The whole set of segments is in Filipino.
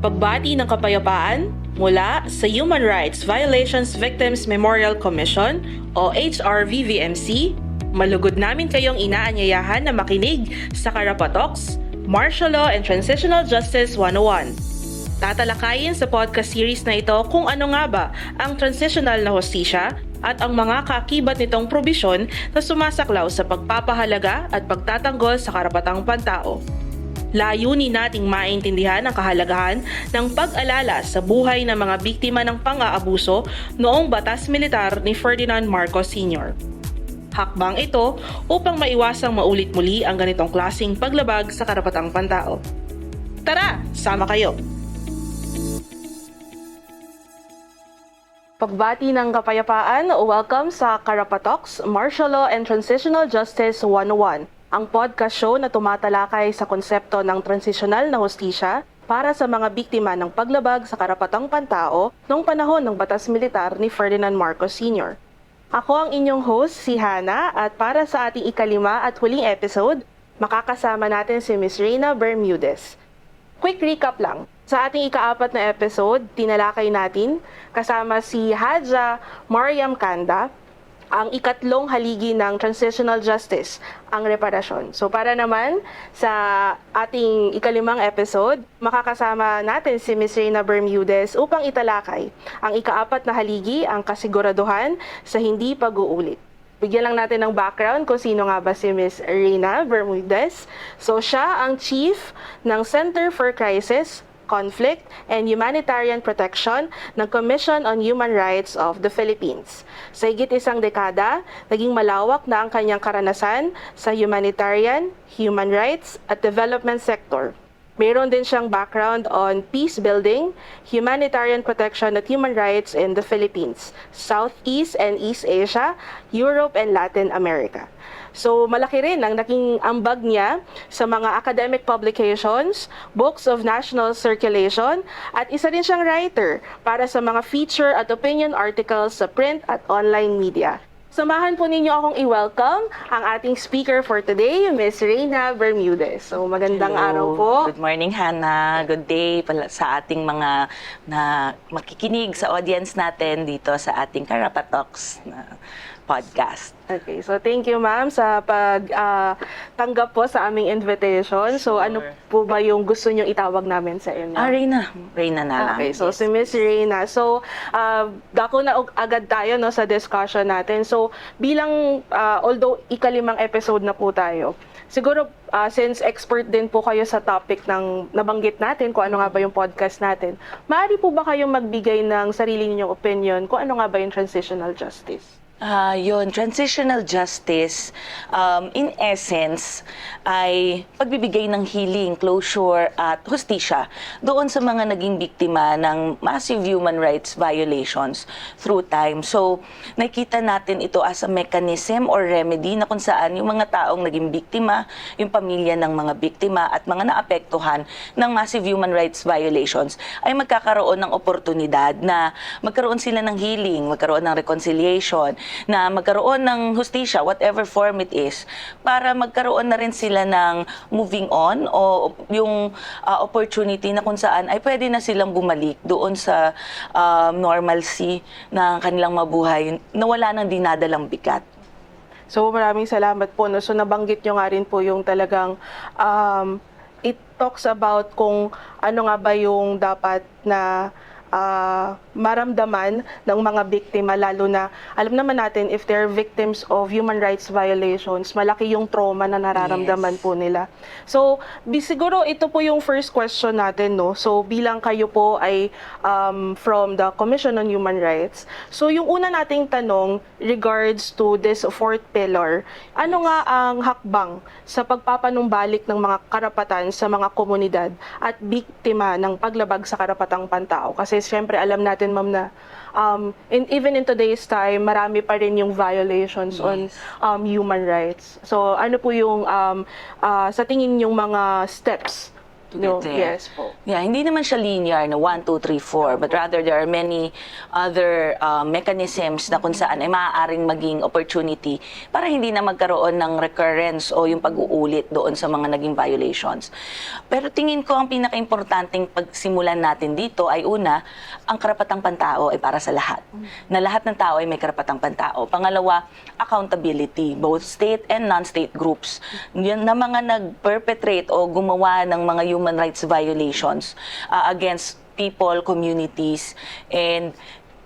pagbati ng kapayapaan mula sa Human Rights Violations Victims Memorial Commission o HRVVMC, malugod namin kayong inaanyayahan na makinig sa Karapatoks, Martial Law and Transitional Justice 101. Tatalakayin sa podcast series na ito kung ano nga ba ang transitional na hostisya at ang mga kaakibat nitong probisyon na sumasaklaw sa pagpapahalaga at pagtatanggol sa karapatang pantao. Layunin nating maintindihan ang kahalagahan ng pag-alala sa buhay ng mga biktima ng pang-aabuso noong batas militar ni Ferdinand Marcos Sr. Hakbang ito upang maiwasang maulit muli ang ganitong klasing paglabag sa karapatang pantao. Tara, sama kayo! Pagbati ng kapayapaan, welcome sa Karapatoks, Martial Law and Transitional Justice 101, ang podcast show na tumatalakay sa konsepto ng transitional na hostisya para sa mga biktima ng paglabag sa karapatang pantao noong panahon ng batas militar ni Ferdinand Marcos Sr. Ako ang inyong host, si Hana, at para sa ating ikalima at huling episode, makakasama natin si Miss Reina Bermudez. Quick recap lang. Sa ating ikaapat na episode, tinalakay natin kasama si Haja Mariam Kanda ang ikatlong haligi ng transitional justice, ang reparasyon. So para naman sa ating ikalimang episode, makakasama natin si Ms. Reina Bermudez upang italakay ang ikaapat na haligi, ang kasiguraduhan sa hindi pag-uulit. Bigyan lang natin ng background kung sino nga ba si Ms. Reina Bermudez. So siya ang chief ng Center for Crisis, Conflict and Humanitarian Protection ng Commission on Human Rights of the Philippines. Sa higit isang dekada, naging malawak na ang kanyang karanasan sa humanitarian, human rights at development sector. Mayroon din siyang background on peace building, humanitarian protection at human rights in the Philippines, Southeast and East Asia, Europe and Latin America. So malaki rin ang naging ambag niya sa mga academic publications, books of national circulation, at isa rin siyang writer para sa mga feature at opinion articles sa print at online media. Samahan po ninyo akong i-welcome ang ating speaker for today, Ms. Reina Bermudez. So magandang Hello. araw po. Good morning, Hannah. Good day pala sa ating mga na makikinig sa audience natin dito sa ating Karapatoks na podcast. Okay, so thank you ma'am sa pag ah, tanggap po sa aming invitation. So ano Sure. po ba yung gusto niyo itawag namin sa inyo? Ah, Reyna. Reyna na lang. Okay, so Yes. si Miss Reina. So, uh, dako na agad tayo no sa discussion natin. So, bilang ah, although ikalimang episode na po tayo, siguro ah, since expert din po kayo sa topic ng nabanggit natin kung ano nga ba yung podcast natin, maaari po ba kayong magbigay ng sarili ninyong opinion kung ano nga ba yung transitional justice? Ah, yun, transitional justice, um, in essence, ay pagbibigay ng healing, closure, at hustisya doon sa mga naging biktima ng massive human rights violations through time. So, nakita natin ito as a mechanism or remedy na kung saan yung mga taong naging biktima, yung pamilya ng mga biktima at mga naapektuhan ng massive human rights violations ay magkakaroon ng oportunidad na magkaroon sila ng healing, magkaroon ng reconciliation, na magkaroon ng hustisya, whatever form it is, para magkaroon na rin sila ng moving on o yung uh, opportunity na kung saan ay pwede na silang bumalik doon sa um, normalcy ng kanilang mabuhay na wala nang dinadalang bigat. So maraming salamat po. No? So nabanggit nyo nga rin po yung talagang um, it talks about kung ano nga ba yung dapat na ah, maramdaman ng mga biktima lalo na alam naman natin if they're victims of human rights violations malaki yung trauma na nararamdaman Yes. po nila. So bi, siguro ito po yung first question natin no. So bilang kayo po ay um, from the Commission on Human Rights. So yung una nating tanong regards to this fourth pillar, ano nga ang hakbang sa pagpapanumbalik ng mga karapatan sa mga komunidad at biktima ng paglabag sa karapatang pantao? Kasi siyempre alam natin ma'am na um, in, even in today's time, marami pa rin yung violations on um, human rights. So ano po yung um, ah, sa tingin yung mga steps to No, get there. yes po. Yeah, hindi naman siya linear na 1, 2, 3, 4, but rather there are many other uh, mechanisms na kung saan ay maaaring maging opportunity para hindi na magkaroon ng recurrence o yung pag-uulit doon sa mga naging violations. Pero tingin ko ang pinaka-importanting pagsimulan natin dito ay una, ang karapatang pantao ay para sa lahat. Na lahat ng tao ay may karapatang pantao. Pangalawa, accountability, both state and non-state groups. Yun na mga nag-perpetrate o gumawa ng mga human rights violations uh, against people, communities, and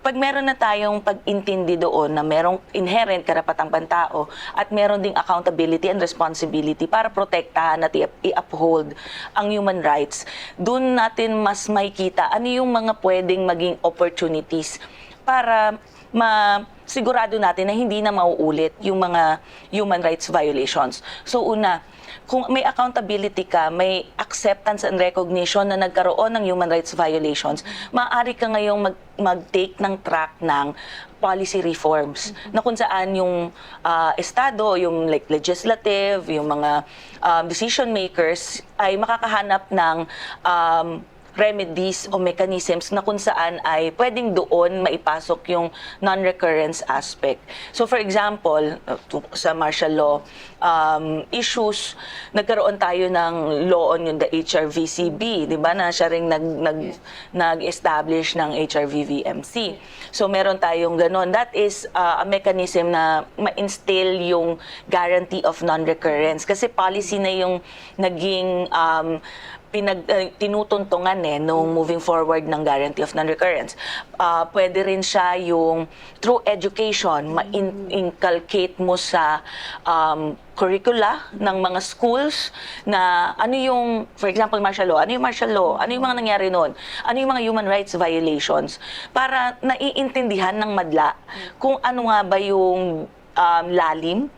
pag meron na tayong pag-intindi doon na merong inherent karapatang pantao at meron ding accountability and responsibility para protektahan at i-uphold ang human rights, doon natin mas makikita ano yung mga pwedeng maging opportunities para ma sigurado natin na hindi na mauulit yung mga human rights violations. So una, kung may accountability ka, may acceptance and recognition na nagkaroon ng human rights violations, maaari ka ngayong mag, mag-take ng track ng policy reforms na kung saan yung ah, estado, yung like legislative, yung mga um, decision makers ay makakahanap ng um, remedies o mechanisms na kung saan ay pwedeng doon maipasok yung non-recurrence aspect. So for example, uh, sa martial law um, issues, nagkaroon tayo ng law on yung the HRVCB, di ba, na siya ring nag, nag, nag-establish ng HRVVMC. So meron tayong ganon. That is uh, a mechanism na ma-instill yung guarantee of non-recurrence. Kasi policy na yung naging um, pinag uh, tinutuntungan eh nung moving forward ng guarantee of non-recurrence. Ah, pwede rin siya yung through education ma-inculcate mo sa um, curricula ng mga schools na ano yung for example martial law, ano yung martial law, ano yung mga nangyari noon, ano yung mga human rights violations para naiintindihan ng madla kung ano nga ba yung um, lalim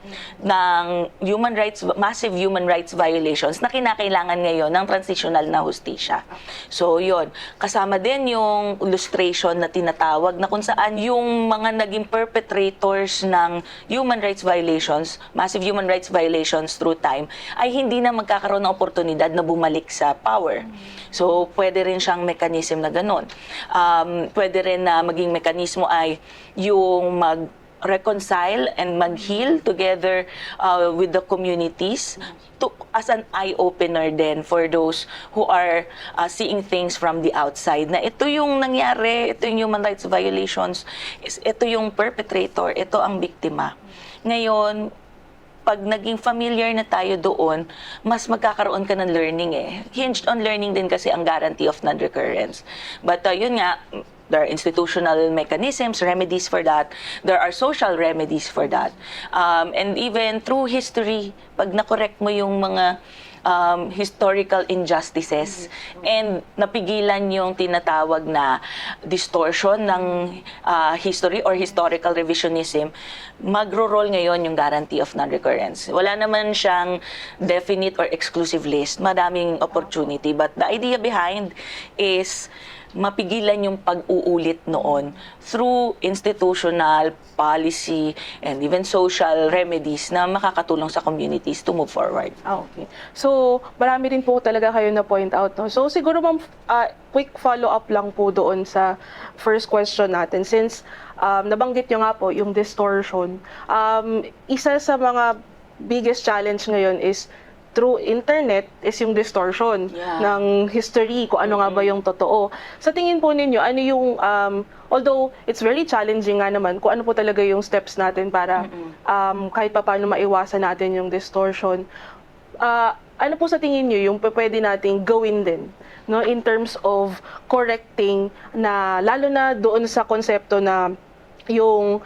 ng human rights, massive human rights violations na kinakailangan ngayon ng transitional na hustisya. So, yon Kasama din yung illustration na tinatawag na kung saan yung mga naging perpetrators ng human rights violations, massive human rights violations through time, ay hindi na magkakaroon ng oportunidad na bumalik sa power. So, pwede rin siyang mechanism na ganun. Um, pwede rin na maging mekanismo ay yung mag reconcile and mag-heal together uh, with the communities to, as an eye-opener then for those who are uh, seeing things from the outside na ito yung nangyari, ito yung human rights violations, ito yung perpetrator, ito ang biktima. Ngayon, pag naging familiar na tayo doon, mas magkakaroon ka ng learning eh. Hinged on learning din kasi ang guarantee of non-recurrence. But uh, yun nga, there are institutional mechanisms, remedies for that. There are social remedies for that. Um, and even through history, pag nakorek mo yung mga um, historical injustices and napigilan yung tinatawag na distortion ng uh, history or historical revisionism, magro-roll ngayon yung guarantee of non-recurrence. Wala naman siyang definite or exclusive list. Madaming opportunity. But the idea behind is mapigilan yung pag-uulit noon through institutional, policy, and even social remedies na makakatulong sa communities to move forward. Ah, okay. So, marami rin po talaga kayo na point out. No? So, siguro ma'am, ah, quick follow-up lang po doon sa first question natin. Since um, nabanggit nyo nga po yung distortion, um, isa sa mga biggest challenge ngayon is through internet is yung distortion Yeah. ng history, kung ano nga ba yung totoo. Sa tingin po ninyo, ano yung, um, although it's very challenging nga naman, kung ano po talaga yung steps natin para um, kahit pa paano maiwasan natin yung distortion, Ah, ano po sa tingin niyo yung pwede nating gawin din no in terms of correcting na lalo na doon sa konsepto na yung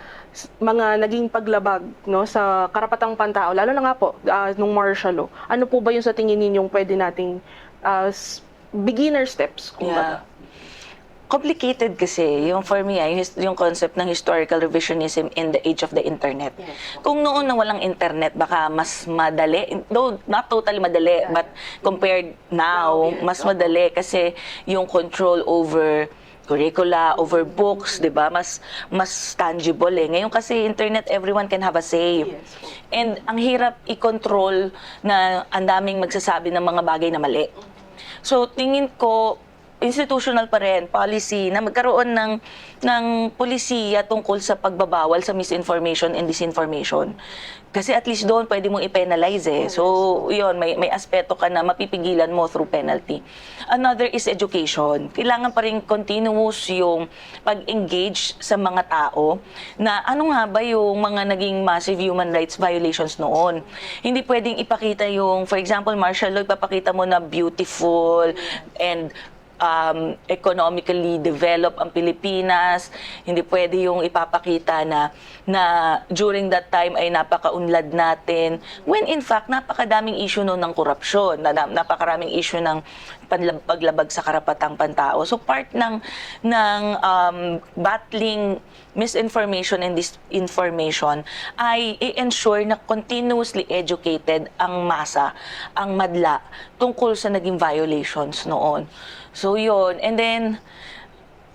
mga naging paglabag no sa karapatang pantao lalo na nga po ah, nung martial law. Ano po ba yung sa tingin ninyong pwede nating ah, s- beginner steps kumbaga? Complicated kasi. Yung for me ay his- yung concept ng historical revisionism in the age of the internet. Kung noon na walang internet baka mas madali, though not totally madali, but compared now, mas madali kasi yung control over curricula, over books, 'di ba? Mas mas tangible eh. Ngayon kasi internet everyone can have a say. Yes. And ang hirap i-control na ang daming magsasabi ng mga bagay na mali. So tingin ko institutional pa rin policy na magkaroon ng ng polisiya tungkol sa pagbabawal sa misinformation and disinformation. Kasi at least doon pwede mong i-penalize eh. So, yun, may, may aspeto ka na mapipigilan mo through penalty. Another is education. Kailangan pa rin continuous yung pag-engage sa mga tao na ano nga ba yung mga naging massive human rights violations noon. Hindi pwedeng ipakita yung, for example, martial law, ipapakita mo na beautiful and um, economically develop ang Pilipinas. Hindi pwede yung ipapakita na na during that time ay napakaunlad natin. When in fact, napakadaming issue noon ng korupsyon, na, na- napakaraming issue ng panlab- paglabag sa karapatang pantao. So part ng ng um, battling misinformation and disinformation ay i-ensure na continuously educated ang masa, ang madla tungkol sa naging violations noon. So yun. And then,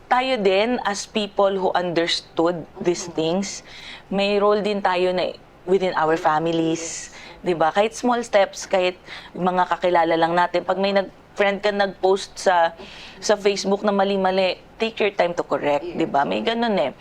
tayo din as people who understood these things, may role din tayo na within our families, 'di ba? Kahit small steps, kahit mga kakilala lang natin, pag may nag friend ka nag-post sa sa Facebook na mali-mali, take your time to correct, 'di ba? May ganun eh.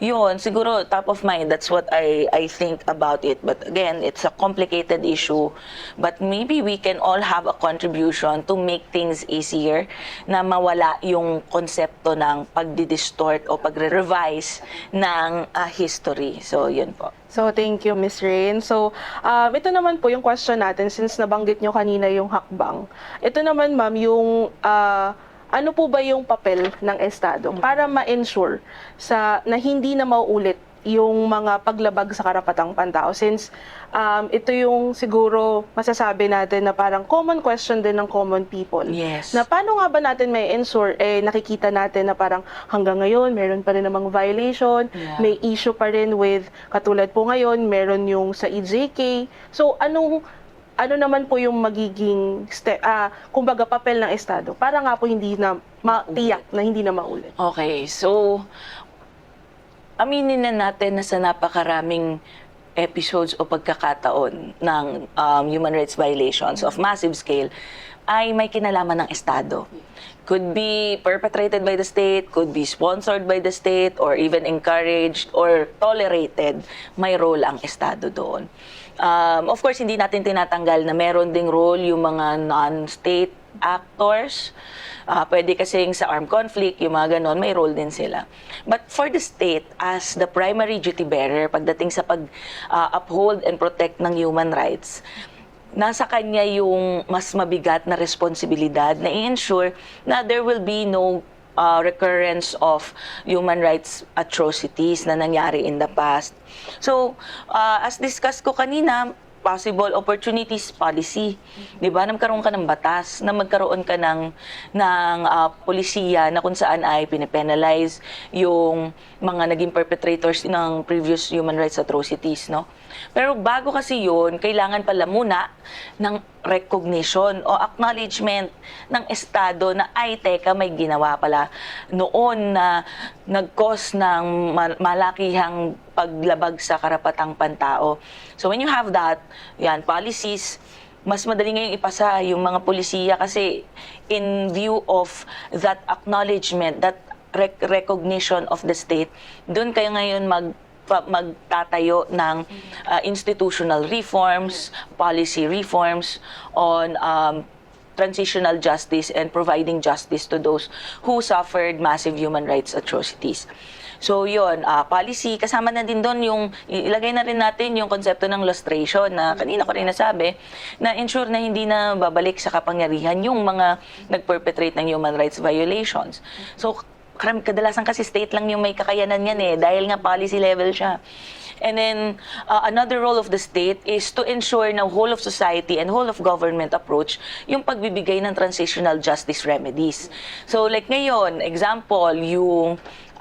'Yun, siguro top of mind, that's what I I think about it. But again, it's a complicated issue. But maybe we can all have a contribution to make things easier na mawala yung konsepto ng pagdi-distort o pagre-revise ng ah, history. So, 'yun po. So, thank you, Miss Rain. So, um, ito naman po yung question natin since nabanggit nyo kanina yung hakbang. Ito naman, ma'am, yung ah, ano po ba yung papel ng Estado para ma-ensure sa, na hindi na mauulit yung mga paglabag sa karapatang pantao since um, ito yung siguro masasabi natin na parang common question din ng common people. Yes. Na paano nga ba natin may ensure eh nakikita natin na parang hanggang ngayon meron pa rin namang violation, Yeah. may issue pa rin with katulad po ngayon meron yung sa EJK. So anong ano naman po yung magiging step ah kumbaga papel ng estado para nga po hindi na matiyak na hindi na maulit. Okay, so aminin na natin na sa napakaraming episodes o pagkakataon ng um, human rights violations of massive scale ay may kinalaman ng Estado. Could be perpetrated by the state, could be sponsored by the state, or even encouraged or tolerated. May role ang Estado doon. Um, of course, hindi natin tinatanggal na meron ding role yung mga non-state actors. Ah, pwede kasing sa armed conflict, yung mga ganon, may role din sila. But for the state, as the primary duty bearer, pagdating sa pag-uphold and protect ng human rights, nasa kanya yung mas mabigat na responsibilidad na i-ensure na there will be no uh, recurrence of human rights atrocities na nangyari in the past. So, uh, as discussed ko kanina, possible opportunities policy. 'Di ba? Nagkaroon ka ng batas na magkaroon ka ng ng ah, polisiya na kung saan ay pinipenalize yung mga naging perpetrators ng previous human rights atrocities, no? Pero bago kasi 'yun, kailangan pala muna ng recognition o acknowledgement ng Estado na ay teka may ginawa pala noon na nag-cause ng ma- malakihang paglabag sa karapatang pantao. So when you have that, yan, policies, mas madali ngayong ipasa yung mga polisiya kasi in view of that acknowledgement, that rec- recognition of the state, doon kayo ngayon mag magtatayo ng uh, institutional reforms, policy reforms on um, transitional justice and providing justice to those who suffered massive human rights atrocities. So yun, ah, policy, kasama na din doon yung, ilagay na rin natin yung konsepto ng lustration na kanina ko rin nasabi, na ensure na hindi na babalik sa kapangyarihan yung mga nag-perpetrate ng human rights violations. So kadalasan kasi state lang yung may kakayanan yan eh dahil nga policy level siya. And then uh, another role of the state is to ensure na whole of society and whole of government approach yung pagbibigay ng transitional justice remedies. So like ngayon, example, yung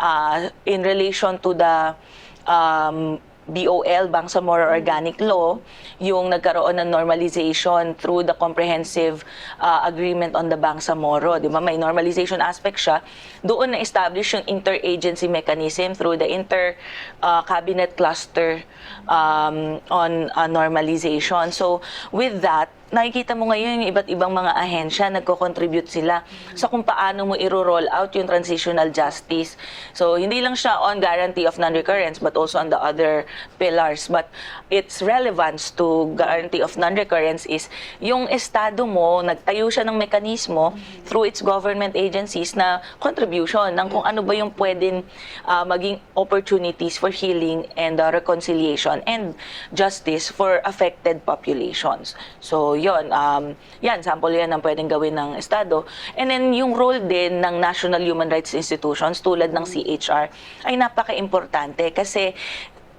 uh, in relation to the um, BOL, Bangsamoro Organic Law, yung nagkaroon ng normalization through the comprehensive uh, agreement on the Bangsamoro. Di ba? May normalization aspect siya. Doon na-establish yung interagency mechanism through the inter-cabinet cluster um, on uh, normalization. So, with that, nakikita mo ngayon yung iba't ibang mga ahensya, nagko-contribute sila sa kung paano mo i-roll out yung transitional justice. So, hindi lang siya on guarantee of non-recurrence, but also on the other pillars. But its relevance to guarantee of non-recurrence is yung estado mo, nagtayo siya ng mekanismo through its government agencies na contribution ng kung ano ba yung pwedeng ah, maging opportunities for healing and uh, reconciliation and justice for affected populations. So, yon um, yan, sample yan ng pwedeng gawin ng Estado. And then, yung role din ng national human rights institutions tulad ng CHR ay napaka-importante kasi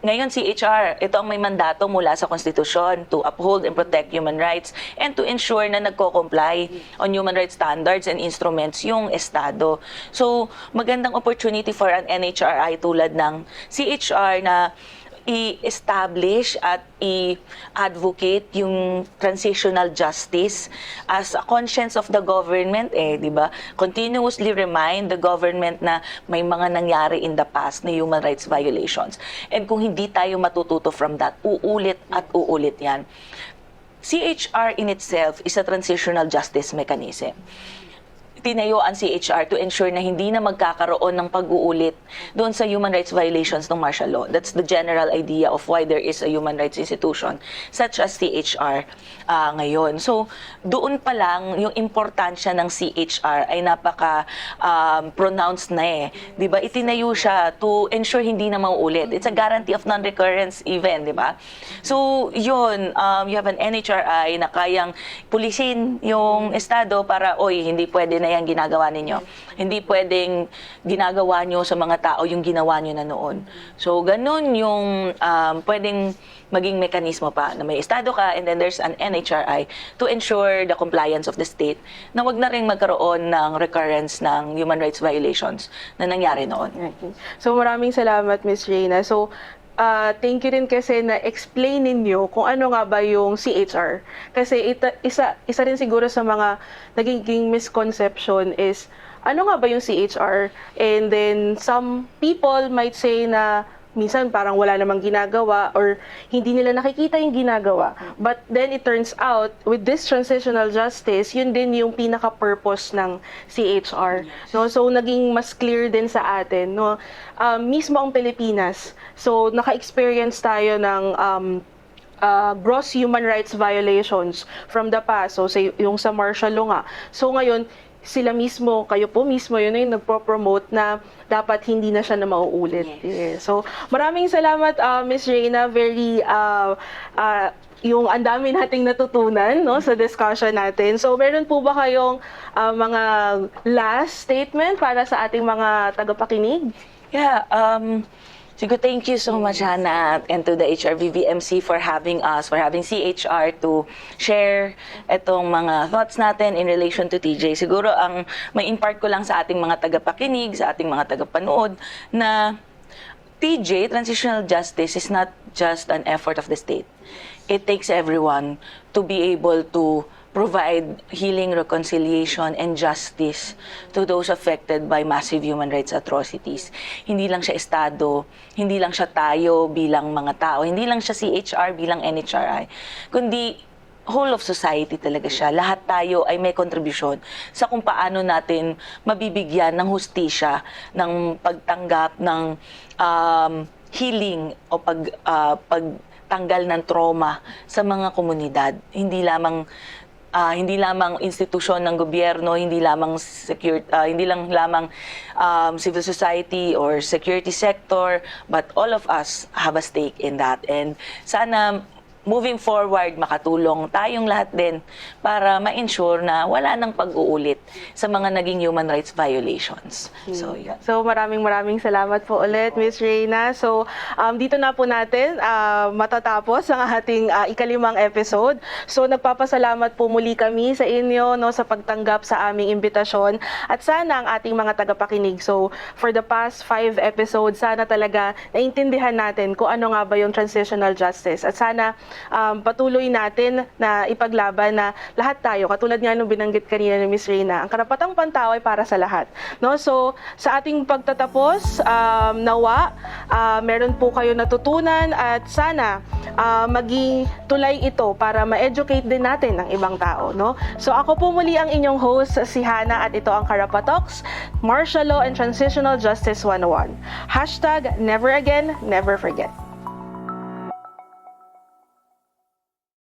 ngayon, CHR, ito ang may mandato mula sa konstitusyon to uphold and protect human rights and to ensure na nagko-comply on human rights standards and instruments yung Estado. So, magandang opportunity for an NHRI tulad ng CHR na i-establish at i-advocate yung transitional justice as a conscience of the government eh, di ba? Continuously remind the government na may mga nangyari in the past na human rights violations. And kung hindi tayo matututo from that, uulit at uulit yan. CHR in itself is a transitional justice mechanism tinayo ang CHR to ensure na hindi na magkakaroon ng pag-uulit doon sa human rights violations ng martial law. That's the general idea of why there is a human rights institution such as CHR ah, ngayon. So, doon pa lang yung importansya ng CHR ay napaka um, pronounced na eh. 'Di ba? Itinayo siya to ensure hindi na mauulit. It's a guarantee of non-recurrence even, 'di ba? So, yun, um, you have an NHRI na kayang pulisin yung estado para oy, hindi pwede na yan ginagawa ninyo. Hindi pwedeng ginagawa nyo sa mga tao yung ginawa nyo na noon. So, ganun yung um, pwedeng maging mekanismo pa na may estado ka and then there's an NHRI to ensure the compliance of the state na wag na rin magkaroon ng recurrence ng human rights violations na nangyari noon. Okay. So maraming salamat Miss Reina. So ah, thank you rin kasi na explain ninyo kung ano nga ba yung CHR. Kasi ita, isa isa rin siguro sa mga nagiging misconception is ano nga ba yung CHR? And then some people might say na minsan parang wala namang ginagawa or hindi nila nakikita yung ginagawa. But then it turns out, with this transitional justice, yun din yung pinaka-purpose ng CHR. No? So, naging mas clear din sa atin. No? Um, mismo ang Pilipinas. So, naka-experience tayo ng um, uh, gross human rights violations from the past. So, say, yung sa martial law nga. So, ngayon, sila mismo, kayo po mismo, yun na yung nagpo-promote na dapat hindi na siya na mauulit. Yes. So, maraming salamat, uh, Miss Reina. Very, uh, uh, yung ang dami nating natutunan no sa discussion natin. So meron po ba kayong uh, mga last statement para sa ating mga tagapakinig? Yeah, um, Siguro thank you so much, Hannah, and to the HRVVMC for having us, for having CHR to share itong mga thoughts natin in relation to TJ. Siguro ang may impart ko lang sa ating mga tagapakinig, sa ating mga tagapanood, na TJ, transitional justice, is not just an effort of the state. It takes everyone to be able to provide healing, reconciliation, and justice to those affected by massive human rights atrocities. Hindi lang siya Estado, hindi lang siya tayo bilang mga tao, hindi lang siya CHR bilang NHRI, kundi whole of society talaga siya. Lahat tayo ay may kontribusyon sa kung paano natin mabibigyan ng hustisya, ng pagtanggap ng um, healing o pag, ah, pagtanggal ng trauma sa mga komunidad. Hindi lamang ah, hindi lamang institusyon ng gobyerno, hindi lamang secure, ah, hindi lang lamang um, civil society or security sector, but all of us have a stake in that. And sana moving forward, makatulong tayong lahat din para ma-ensure na wala nang pag-uulit sa mga naging human rights violations. So, yun. So maraming maraming salamat po ulit, Miss Reina. So um, dito na po natin ah, matatapos ang ating ah, ikalimang episode. So nagpapasalamat po muli kami sa inyo no sa pagtanggap sa aming imbitasyon at sana ang ating mga tagapakinig. So for the past five episodes, sana talaga naintindihan natin kung ano nga ba yung transitional justice at sana um, patuloy natin na ipaglaban na lahat tayo, katulad nga nung binanggit kanina ni Miss Reyna, ang karapatang pantao ay para sa lahat. No? So, sa ating pagtatapos, um, nawa, ah, meron po kayo natutunan at sana ah, maging tulay ito para ma-educate din natin ng ibang tao. No? So, ako po muli ang inyong host, si Hana, at ito ang Karapatox, Martial Law and Transitional Justice 101. Hashtag never again, never forget.